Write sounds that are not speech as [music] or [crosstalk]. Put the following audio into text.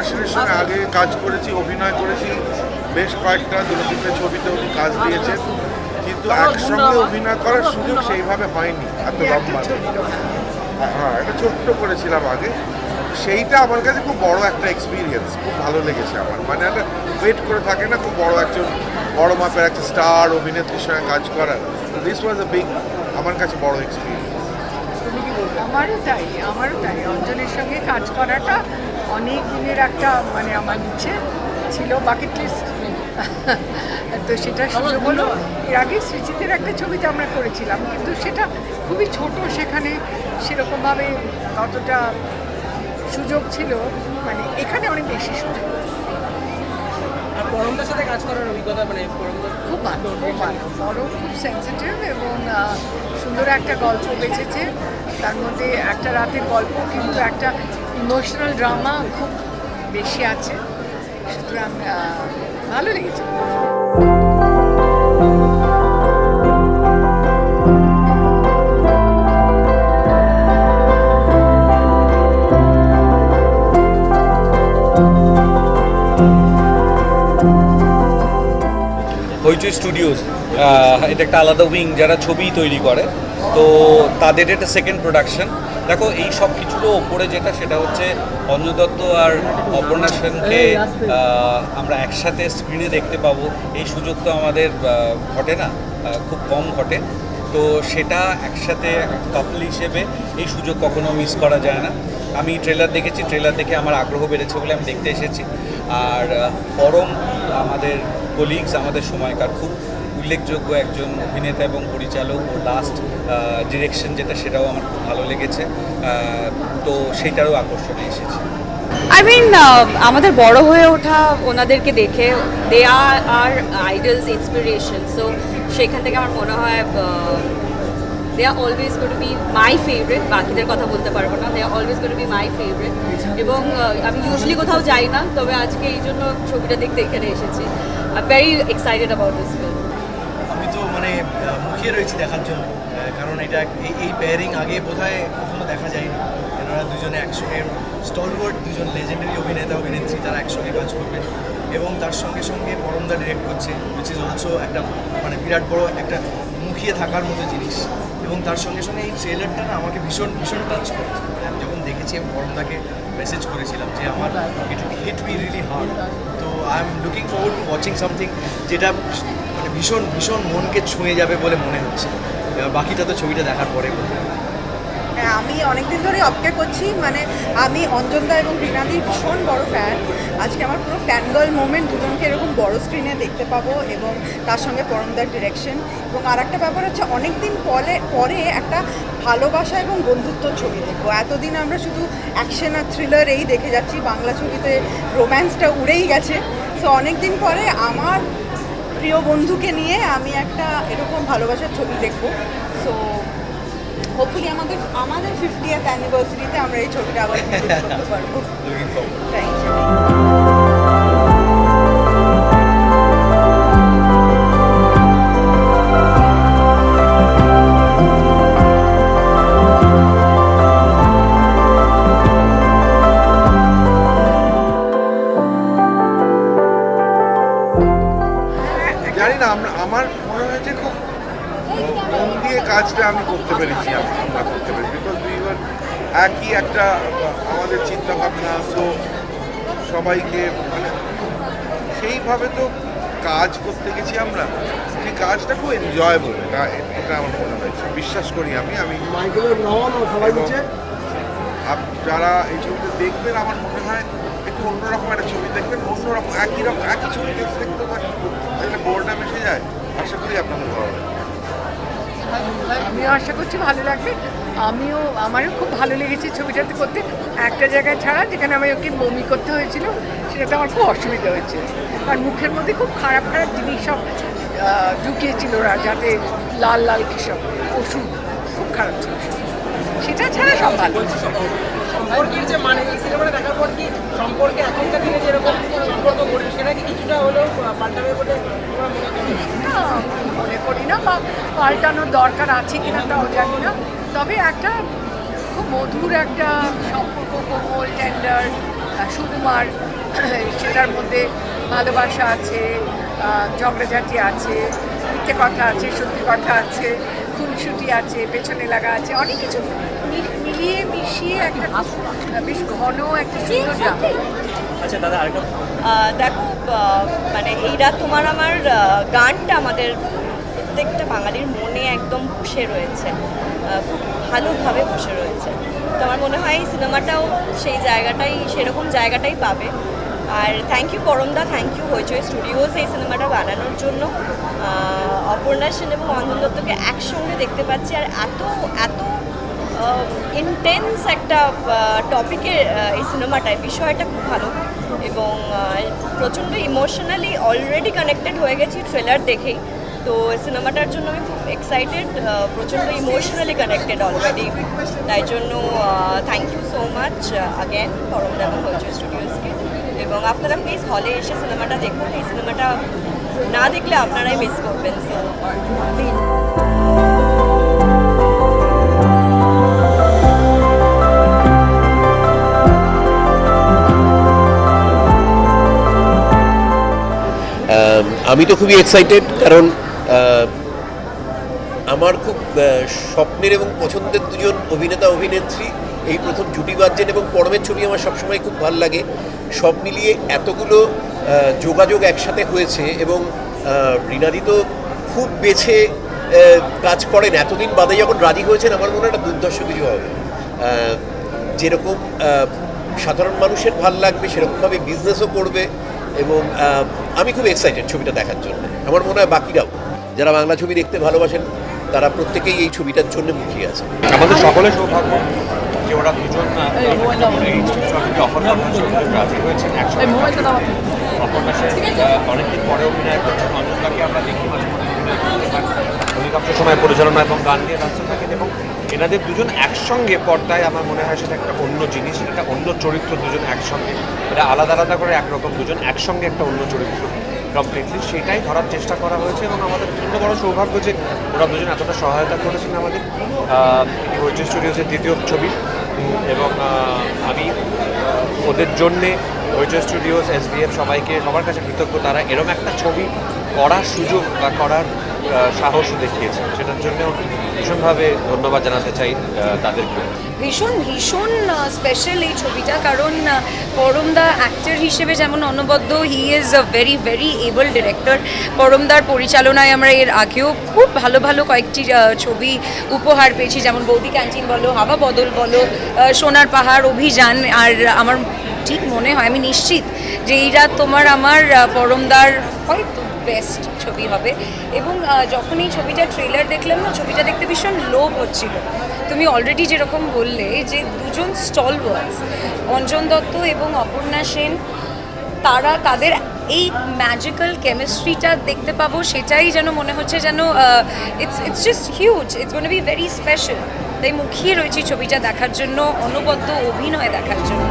ডিরেকশনের সঙ্গে আগে কাজ করেছি, অভিনয় করেছি, বেশ কয়েকটা তিনটে ছবিতে উনি কাজ দিয়েছেন। কিন্তু একসঙ্গে অভিনয় করার সুযোগ সেইভাবে হয়নি, এত লম্বা। হ্যাঁ একটা ছোট্ট করেছিলাম আগে। সেইটা আমার কাছে খুব বড় একটা এক্সপিরিয়েন্স খুব ভালো লেগেছে আমার। মানে একটা ওয়েট করে থাকে না, খুব বড় একজন বড় মাপের একটা স্টার অভিনেত্রীর সঙ্গে কাজ করার। দিস ওয়াজ আ বিগ আমার কাছে বড় এক্সপিরিয়েন্স আমারও তাই আমারও তাই। অঞ্জলির সঙ্গে কাজ করাটা অনেক দিনের একটা মানে আমার ইচ্ছে ছিল বাকেট লিস্ট তো সেটা সুযোগ হলো এর আগে সৃজিতের একটা ছবিতে আমরা করেছিলাম কিন্তু সেটা খুবই ছোট সেখানে সেরকমভাবে কতটা সুযোগ ছিল মানে এখানে অনেক বেশি সুযোগ। পরমদার সাথে কাজ করার অভিজ্ঞতা মানে খুব ভালো খুব ভালো। বড় খুব সেন্সিটিভ এবং সুন্দর একটা গল্প বেঁচেছে। তার মধ্যে একটা রাতের গল্প কিন্তু একটা ইমোশনাল ড্রামা খুব বেশি আছে। সুতরাং ভালো লেগেছে। হইচই স্টুডিওস এটা একটা আলাদা উইং যারা ছবি তৈরি করে। তো তাদের এটা সেকেন্ড প্রোডাকশন দেখো এই সব কিছুরও ওপরে যেটা সেটা হচ্ছে অঞ্জু দত্ত আর অপর্ণা সেনকে আমরা একসাথে স্ক্রিনে দেখতে পাবো। এই সুযোগ তো আমাদের ঘটে না খুব কম ঘটে। তো সেটা একসাথে কাপল হিসেবে এই সুযোগ কখনো মিস করা যায় না। আমি ট্রেলার দেখেছি ট্রেলার দেখে আমার আগ্রহ বেড়েছে বলে আমি দেখতে এসেছি। আর পরম আমাদের কলিগস আমাদের সময়কার খুব উল্লেখযোগ্য একজন অভিনেতা এবং পরিচালক ও লাস্ট ডিরেকশন যেটা সেটাও আমার খুব ভালো লেগেছে। তো সেইটারও আকর্ষণে এসেছে। আই মিন আমাদের বড় হয়ে ওঠা ওনাদেরকে দেখে they are are idols inspiration so সেখান থেকে আমার মনে হয় they are always gotta be my favourite বাকিদের কথা বলতে পারব না। They are always gotta be my favourite এবং আমি ইউজুয়ালি কোথাও যাই না, তবে আজকে এই জন্য ছবিটা দেখতে এখানে এসেছি। I very excited about this film মুখিয়ে রয়েছি দেখার জন্য। কারণ এটা এই- এই পেয়ারিং আগে বোধহয় কখনো দেখা যায়নি। এনারা দুজনে একসঙ্গে স্টলওয়ার্ড দুজন লেজেন্ডারি অভিনেতা, অভিনেত্রী, তারা একসঙ্গে কাজ করবেন। এবং তার সঙ্গে সঙ্গে পরমদা ডিরেক্ট করছে উইচ ইজ অলসো একটা মানে বিরাট বড় একটা মুখিয়ে থাকার মতো জিনিস। এবং তার সঙ্গে সঙ্গে এই ট্রেলারটা না আমাকে ভীষণ ভীষণ টাচ করেছে। আমি যখন দেখেছি, আমি পরমদাকে মেসেজ করেছিলাম যে, আমার it hit me really hard তো I am looking forward to watching something যেটা মানে ভীষণ ভীষণ মনকে ছুঁয়ে যাবে বলে মনে হচ্ছে। বাকিটা তো ছবিটা দেখার পরে। হ্যাঁ আমি অনেকদিন ধরে অপেক্ষা করছি মানে আমি অঞ্জনদা এবং রীনাদির ভীষণ বড় ফ্যান আজকে আমার পুরো ফ্যান গার্ল মোমেন্ট দুজনকে এরকম বড় স্ক্রিনে দেখতে পাবো এবং তার সঙ্গে পরমদার ডিরেকশন এবং আর একটা ব্যাপার হচ্ছে অনেক দিন পরে পরে একটা ভালোবাসা এবং বন্ধুত্বর ছবি দেখব। এতদিন আমরা শুধু অ্যাকশন আর থ্রিলার এই দেখে যাচ্ছি, বাংলা ছবিতে রোম্যান্সটা উড়েই গেছে। সো অনেক দিন পরে আমার প্রিয় বন্ধুকে নিয়ে আমি একটা এরকম ভালোবাসার ছবি দেখব। সো হোপফুলি আমাদের আমাদের ফিফটিয়েথ অ্যানিভার্সারিতে আমরা এই ছবিটা আবার করতে পারব। [laughs] থ্যাংক ইউ করতে পেরেছি আমি- আমরা করতে পেরেছি। বিকজ উই ওয়ার একই একটা আমাদের চিন্তা ভাবনা সো সবাইকে মানে সেইভাবে তো কাজ করতে গেছি আমরা। সেই কাজটা খুব এনজয় এনজয়েবল এটা এটা আমার মনে হয়েছে বিশ্বাস করি আমি আমি যারা এই ছবিটা দেখবেন আমার মনে হয় একটু অন্যরকম একটা ছবি দেখবেন অন্যরকম একই রকম একই ছবি দেখতে দেখতে একটা বোর্ডটা মিশে যায়। আশা করি আপনাদের ভালো লাগবে। আমিও আশা করছি ভালো লাগবে। আমিও, আমারও খুব ভালো লেগেছে ছবিটাতে করতে। একটা জায়গায় ছাড়া যেখানে আমি ওকে বমি করতে হয়েছিল, সেটাতে আমার খুব অসুবিধা হয়েছে আর মুখের মধ্যে খুব খারাপ খারাপ জিনিস সব ঢুকিয়েছিল ওরা, যাতে লাল লাল কী সব ওষুধ, খুব খারাপ ছিল। সেটা ছাড়া সব ভালো। সম্পর্কের যে মানে সিনেমাটা দেখার পর কি সম্পর্কে এখনকার দিনে যেরকম সম্পর্ক গড়ে সেটা কি কিছুটা হলেও পাল্টাবে বলে তোমরা মনে করো না মনে করি না বা পাল্টানোর দরকার আছে কিনা তাও জানি না তবে একটা খুব মধুর একটা সম্পর্ক কোমল টেন্ডার সুকুমার [clears throat] সেটার মধ্যে ভালোবাসা আছে ঝগড়াঝাটি আছে মিথ্যে কথা আছে সত্যি কথা আছে খুনসুটি আছে পেছনে লাগা আছে অনেক কিছু। মিলিয়ে মিশিয়ে একটা বেশ ঘন একটা সুন্দর drama। আহ, দেখো মানে এই রাত তোমার আমার গানটা আমাদের প্রত্যেকটা বাঙালির মনে একদম বসে রয়েছে খুব ভালোভাবে বসে রয়েছে। তো আমার মনে হয় সিনেমাটাও সেই জায়গাটাই, সেরকম জায়গাটাই পাবে। আর থ্যাংক ইউ পরমদা থ্যাংক ইউ হইচই স্টুডিওস এই সিনেমাটা বানানোর জন্য। অপর্ণা সেন এবং অঞ্জন দত্তকে একসঙ্গে দেখতে পাচ্ছি। আর এত এত ইন্টেন্স একটা টপিকের এই সিনেমাটায়। বিষয়টা খুব ভালো। এবং প্রচণ্ড ইমোশনালি অলরেডি কানেক্টেড হয়ে গেছি ট্রেলার দেখেই। তো সিনেমাটার জন্য আমি খুব এক্সাইটেড প্রচণ্ড ইমোশনালি কানেক্টেড অলরেডি তাই জন্য thank you so much again পরমদা এবং স্টুডিওসকে এবং আপনারা প্লিজ হলে এসে সিনেমাটা দেখুন। এই সিনেমাটা না দেখলে আপনারাই মিস করবেন প্লিজ আমি তো খুবই এক্সাইটেড কারণ আমার খুব স্বপ্নের এবং পছন্দের দুজন অভিনেতা, অভিনেত্রী এই প্রথম জুটি বাজছেন এবং পরমের ছবি আমার সবসময় খুব ভালো লাগে। সব মিলিয়ে এতগুলো যোগাযোগ একসাথে হয়েছে এবং রিনাদি তো খুব বেছে কাজ করেন। এতদিন বাদে যখন রাজি হয়েছেন, আমার মনে একটা দুর্ধর্ষ কিছু হবে। যেরকম সাধারণ মানুষের ভালো লাগবে, সেরকমভাবে বিজনেসও করবে এবং আমি খুব এক্সাইটেড ছবিটা দেখার জন্য। আমার মনে হয় বাকিরাও। যারা বাংলা ছবি দেখতে ভালোবাসেন তারা প্রত্যেকেই এই ছবিটার জন্য মুখিয়ে আছে। আমাদের সকলের সৌভাগ্য যে ওরা দুজন রাজি হয়েছেন একসঙ্গে অপর্ণা অনেকদিন পরে অভিনয় করছেন অঞ্জনদাকে আমরা দেখি মাঝে সময় পরিচালনা এবং গান নিয়ে ব্যস্ত থাকেন এবং এনাদের দুজন একসঙ্গে পর্দায় আমার মনে হয় সেটা একটা অন্য জিনিস একটা অন্য চরিত্র দুজন একসঙ্গে এটা আলাদা আলাদা করে একরকম দুজন একসঙ্গে একটা অন্য চরিত্র কমপ্লিটলি সেটাই ধরার চেষ্টা করা হয়েছে এবং আমাদের প্রচণ্ড বড় সৌভাগ্য যে ওরা দুজন এতটা সহায়তা করেছেন আমাদের এটি স্টুডিওসের দ্বিতীয় ছবি। এবং আমি ওদের জন্যে হইচই স্টুডিওস এস সবাইকে, সবার কাছে কৃতজ্ঞ, তারা এরম একটা ছবি করার সুযোগ বা করার সাহস দেখিয়েছে সেটার জন্য ভীষণভাবে ধন্যবাদ জানাতে চাই তাদেরকে। ভীষণ ভীষণ স্পেশাল এই ছবিটা, কারণ পরমদা অ্যাক্টর হিসেবে যেমন অনবদ্য he is a very very able director পরমদার পরিচালনায় আমরা এর আগেও খুব ভালো ভালো কয়েকটি ছবি উপহার পেয়েছি, যেমন বৌদি ক্যান্টিন বলো, হাওয়া বদল বলো সোনার পাহাড় অভিযান, আর আমার ঠিক মনে হয়, আমি নিশ্চিত যে এই রাত তোমার, আমার পরমদার হয়তো বেস্ট ছবি হবে। এবং যখন এই ছবিটা ট্রেলার দেখলাম না, ছবিটা দেখতে ভীষণ লোভ হচ্ছিল। তুমি অলরেডি যেরকম বললে যে দুজন স্টল ওয়ার্ডস অঞ্জন দত্ত এবং অপর্ণা সেন, তারা তাদের এই ম্যাজিক্যাল কেমিস্ট্রিটা দেখতে পাবো, সেটাই যেন মনে হচ্ছে যেন it's it's just huge it's gonna be very special তাই মুখিয়ে রয়েছি ছবিটা দেখার জন্য, অনবদ্য অভিনয় দেখার জন্য।